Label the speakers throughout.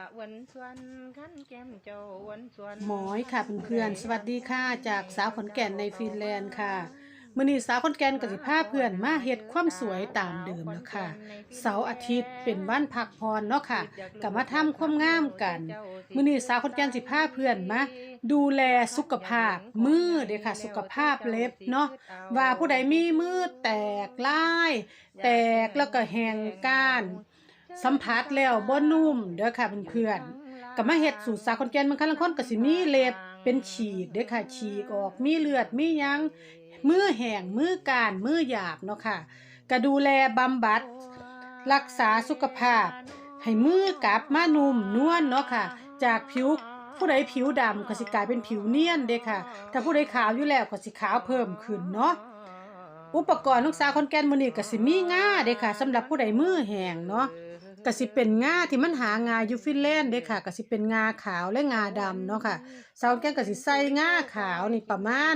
Speaker 1: ะวันสวนขันแก้มเจ้าวันสวน
Speaker 2: หมอยค่ะเพื่อนๆสวัสดีค่ะจากสาวขอนแก่นในฟินแลนด์ค่ะมื้อนี้สาวขอนแก่นก็สิพาเพื่อนมาเฮ็ดความสวยตามเดิมแล้วค่ะเสาร์อาทิตย์เป็นวันพักผ่อนเนาะค่ะก็มาทำความงามกันมื้อนี้สาวขอนแก่นสิพาเพื่อนมาดูแลสุขภาพมือเด้อค่ะ สุขภาพเล็บเนาะว่าผู้ใดมีมือแตกลาย แตกแล้วก็แห้งก้าน สัมผัสแล้วบ่นุ่มเด้อค่ะเพื่อนๆก็มาเฮ็ดสูตรสาคนแก่นบางครั้งคนก็สิมีเล็บเป็นฉีกเด้อค่ะ ฉีกออกมีเลือดมีหยังมือแห้งมือการมือหยาบเนาะค่ะก็ดูแลบำบัด รักษาสุขภาพ ให้มือกลับมานุ่มนวลเนาะค่ะ จากผิวผู้ใดผิวดำก็สิกลายเป็นผิวเนียนเด้ค่ะ ถ้าผู้ใดขาวอยู่แล้วก็สิขาวเพิ่มขึ้นเนาะ อุปกรณ์ลูกสาวคนแก่นมือนี้ก็สิมีง่าเด้ค่ะสำหรับผู้ใดมือแห้งเนาะ ก็สิเป็นงาที่มันหางาอยู่ฟินแลนด์เด้ค่ะก็สิเป็นงาขาวและงาดำเนาะค่ะสาวแก้งก็สิใส่งาขาวนี่ประมาณ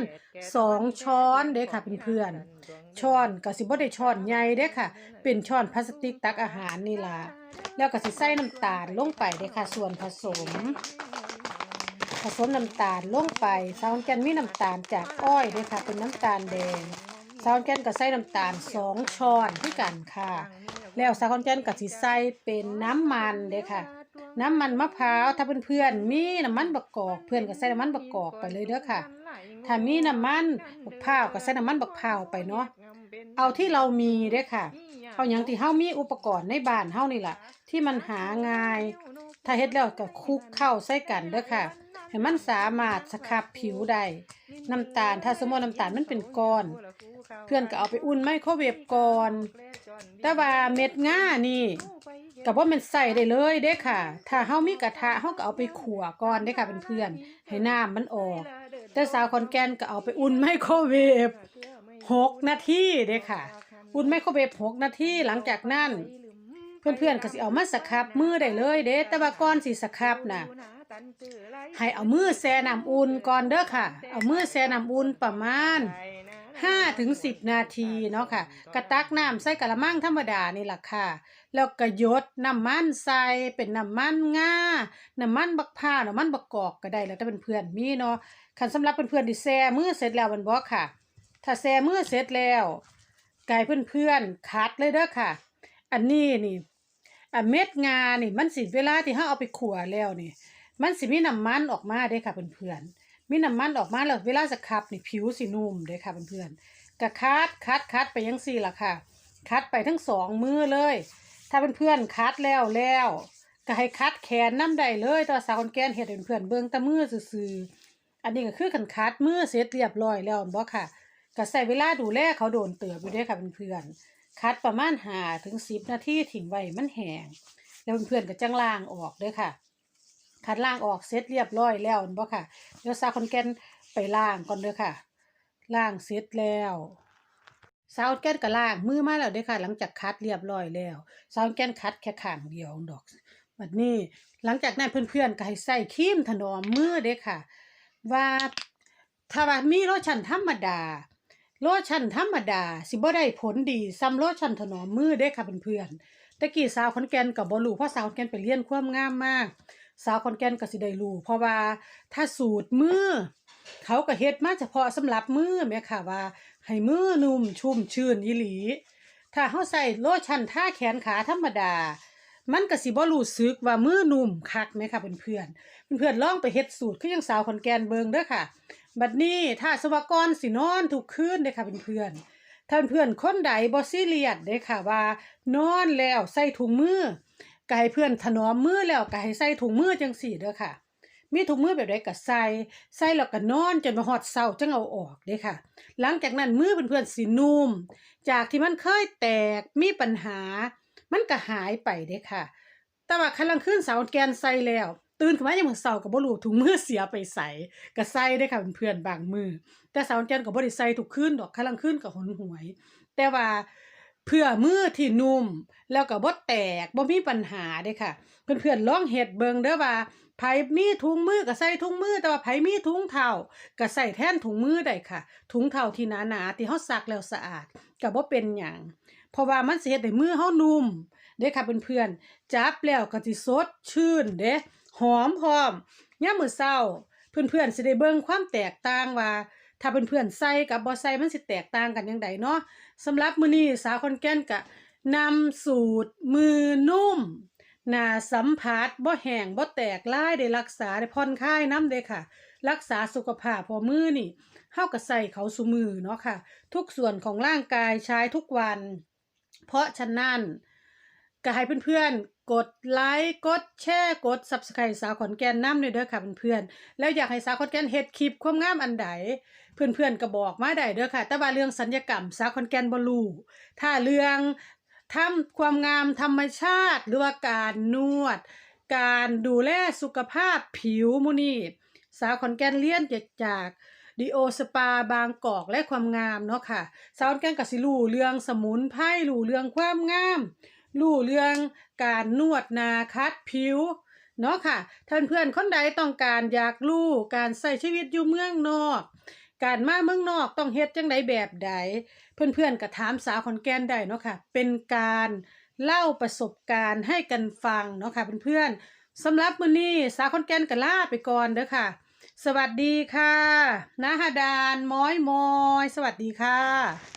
Speaker 2: สองช้อนเด้ค่ะเป็นเพื่อนช้อนก็สิบ่ได้ช้อนใหญ่เด้ค่ะ เป็นช้อนพลาสติกตักอาหารนี่ล่ะแล้วก็สิใส่น้ำตาลลงไปเด้ค่ะ ส่วนผสม ผสมน้ำตาลลงไปสาวแกนมีน้ำตาลจากอ้อยเด้ค่ะ เป็นน้ำตาลแดงสาวแกนก็ใส่น้ำตาลสองช้อนด้วยกันค่ะ แล้วสาวแกนก็สิใส่เป็นน้ำมันเด้ค่ะ น้ำมันมะพร้าวถ้าเพื่อนๆมีน้ำมันบักกอกเพื่อนก็ใส่น้ำมันบักกอกไปเลยเด้อค่ะ ถ้ามีน้ำมันบักพร้าวก็ใส่น้ำมันบักพร้าวไปเนาะเอาที่เรามีเด้อค่ะเอาอย่างที่เฮามีอุปกรณ์ในบ้านเฮานี่ล่ะ ที่มันหาง่าย ถ้าเฮ็ดแล้วก็คลุกเข้าใส่กันเด้อค่ะให้มันสามารถสครับผิวได้ น้ำตาลถ้าสมมติน้ำตาลมันเป็นก้อน เพื่อนก็เอาไปอุ่นไมโครเวฟก่อน แต่ว่าเม็ดง่านี่ก็บ่แม่นใส่ได้เลยเด้ค่ะ ถ้าเฮามีกระทะเฮาก็เอาไปขั่วก่อนเด้ค่ะเพื่อนๆให้น้ำมันออก แต่สาวคอนแกนก็เอาไปอุ่นไมโครเวฟหกนาทีเด้ค่ะ อุ่นไมโครเวฟหกนาทีหลังจากนั้น เพื่อนๆก็สิเอามาสครับมือได้เลยเด้แต่ว่าก่อนสิสครับน่ะให้เอามือแช่น้ำอุ่นก่อนเด้อค่ะ เอามือแช่น้ำอุ่นประมาณ 5ถึง10นาทีเนาะค่ะ กระตักน้ำใส่กะละมังธรรมดานี่แหละค่ะ แล้วก็หยดน้ำมันใส่เป็นน้ำมันงา น้ำมันบักพร้าน้ำมันบักกอกก็ได้แล้วแต่เป็นเพื่อนมีเนาะคันสำหรับเพื่อนๆที่แช่มือเสร็จแล้วมันบ่ค่ะ ถ้าแช่มือเสร็จแล้วกายเพื่อนๆคัดเลยเด้อค่ะ อันนี้นี่อะเม็ดงานี่มันสิเวลาที่เฮาเอาไปขั่วแล้วนี่ มันสิมีน้ำมันออกมาเด้ค่ะเพื่อนๆ มีน้ำมันออกมาแล้วเวลาจะคับนี่ผิวสินุ่มเด้ค่ะเพื่อนๆก็คัดคัดคัดไปยังสี่ละค่ะ คัดไปทั้งสองมือเลย ถ้าเพื่อนๆคัดแล้วแล้วก็ให้คัดแขนน้ำได้เลยตัวสาวคนแก่นเฮ็ดเพื่อนเบิ่งตะมือซื่อๆอันนี้ก็คือคันคัดมือเสร็จเรียบร้อยแล้วบ่ค่ะก็ใส่เวลาดูแลเขาโดนเติบอยู่ด้ค่ะเพื่อนๆคัดประมาณ5ถึง10นาทีทิ้งไว้มันแห้งแล้วเพื่อนๆก็จังล้างออกเด้อค่ะ คัดล่างออกเสร็จเรียบร้อยแล้วบ่ค่ะเดี๋ยวซาวคอนแกนไปล่างก่อนเด้อค่ะ ล่างเสร็จแล้วซาวคอนแกนก็ล่างมือมาแล้วเด้อค่ะ หลังจากคัดเรียบร้อยแล้วซาวคอนแกนคัดแค่ข้างเดียวดอกบัดนี้หลังจากนั้นเพื่อนๆก็ให้ใส่ครีมถนอมมือเด้อค่ะ ว่าถ้าว่ามีโลชั่นธรรมดาโลชั่นธรรมดา สิบ่ได้ผลดีซ้ำโลชั่นถนอมมือเด้อค่ะเพื่อนๆตะกี้สาวคอนแกนก็บ่รู้เพราะสาวคอนแกนไปเรียนความงามมาก สาวคอนแก่นก็สิได้รู้เพราะว่าถ้าสูตรมือเขาก็เฮ็ดมาเฉพาะสำหรับมือแม่ค่ะว่า ให้มือนุ่มชุ่มชื่นอีหลี ถ้าเฮาใส่โลชั่นทาแขนขาธรรมดา มันก็สิบ่รู้สึกว่ามือนุ่มคักแม่ค่ะเพื่อนๆเพื่อนๆลองไปเฮ็ดสูตรคือจังสาวคอนแก่นเบิ่งเด้อค่ะ บัดนี้ถ้าสวากรสินอนทุกคืนเด้อค่ะเพื่อนๆถ้าเพื่อนคนใดบ่ซีเรียสเด้ค่ะว่านอนแล้วใส่ถุงมือ ก็ให้เพื่อนถนอมมือแล้วก็ให้ใส่ถุงมือจังสี่เด้อค่ะ มีถุงมือแบบใดก็ใส่ใส่แล้วก็นอนจนมาฮอดเช้าจังเอาออกเด้อค่ะ หลังจากนั้นมือเพื่อนๆสินุ่ม จากที่มันเคยแตกมีปัญหา มันก็หายไปเด้อค่ะ แต่ว่าคันลังคืนสาวแกนใส่แล้วตื่นขึ้นมาอยังมื้อเช้าก็บ่รูถุงมือเสียไปใส่ก็ใส่เด้ค่ะเพื่อนๆบางมือ แต่สาวแกนก็บ่ได้ใส่ทุกคืนดอกคันลังคืนก็หนหวย แต่ว่า เพื่อมือที่นุ่ม แล้วก็บ่แตกบ่มีปัญหาเด้ค่ะ เพื่อนๆลองเฮ็ดเบิ่งเด้อว่าไผมีถุงมือก็ใส่ถุงมือแต่ว่าไผมีถุงเท้าก็ใส่แท่นถุงมือได้ค่ะ ถุงเท้าที่หนาๆที่เฮาซักแล้วสะอาดก็บ่เป็นหยังเพราะว่ามันสิเฮ็ดให้มือเฮานุ่มเด้ค่ะเพื่อนๆจับแล้วก็สิสดชื่นเด้หอมพร้อมยามมื้อเช้าเพื่อนๆสิได้เบิ่งความแตกต่างว่า ถ้าเพื่อนๆใส่กับบ่ใส่มันสิแตกต่างกันจังไดเนาะสำหรับมือนี้สาวคอนแก่นก็นำสูตรมือนุ่มหนาสัมผัสบ่แห้งบ่แตกลายได้รักษาได้ผ่อนคลายน้ำเด้ค่ะ รักษาสุขภาพพอมือนี่เฮาก็ใส่เขาซุมือเนาะค่ะ ทุกส่วนของร่างกายใช้ทุกวัน เพราะฉะนั้น ก็ให้เพื่อนๆ กดไลค์ กดแชร์ กด Subscribe สาวขอนแก่นน้ำด้วยเด้อค่ะเพื่อนๆ แล้วอยากให้สาวขอนแก่นเฮ็ดคลิปความงามอันใด เพื่อนๆก็บอกมาได้เด้อค่ะ แต่ว่าเรื่องสัญญกรรมสาวขอนแก่นบ่รู้ถ้าเรื่องทำความงามธรรมชาติ หรือว่าการนวด การดูแลสุขภาพผิวมุนี่สาวขอนแก่นเรียนจากจากดีโอสปาบางกอกและความงามเนาะค่ะสาวขอนแก่นก็สิรู้เรื่องสมุนไพรรู้เรื่องความงาม รู้เรื่องการนวดนาคัดผิวเนาะค่ะท่านเพื่อนคนใดต้องการอยากรู้การใช้ชีวิตอยู่เมืองนอก การมาเมืองนอกต้องเฮ็ดจังไดแบบใด เพื่อนๆก็ถามสาวขอนแก่นได้เนาะค่ะ เป็นการเล่าประสบการณ์ให้กันฟังเนาะค่ะเพื่อนๆสำหรับมื้อนี้สาวขอนแก่นก็ลาไปก่อนเด้อค่ะ สวัสดีค่ะนาฮาดาน ม้อยมอย สวัสดีค่ะ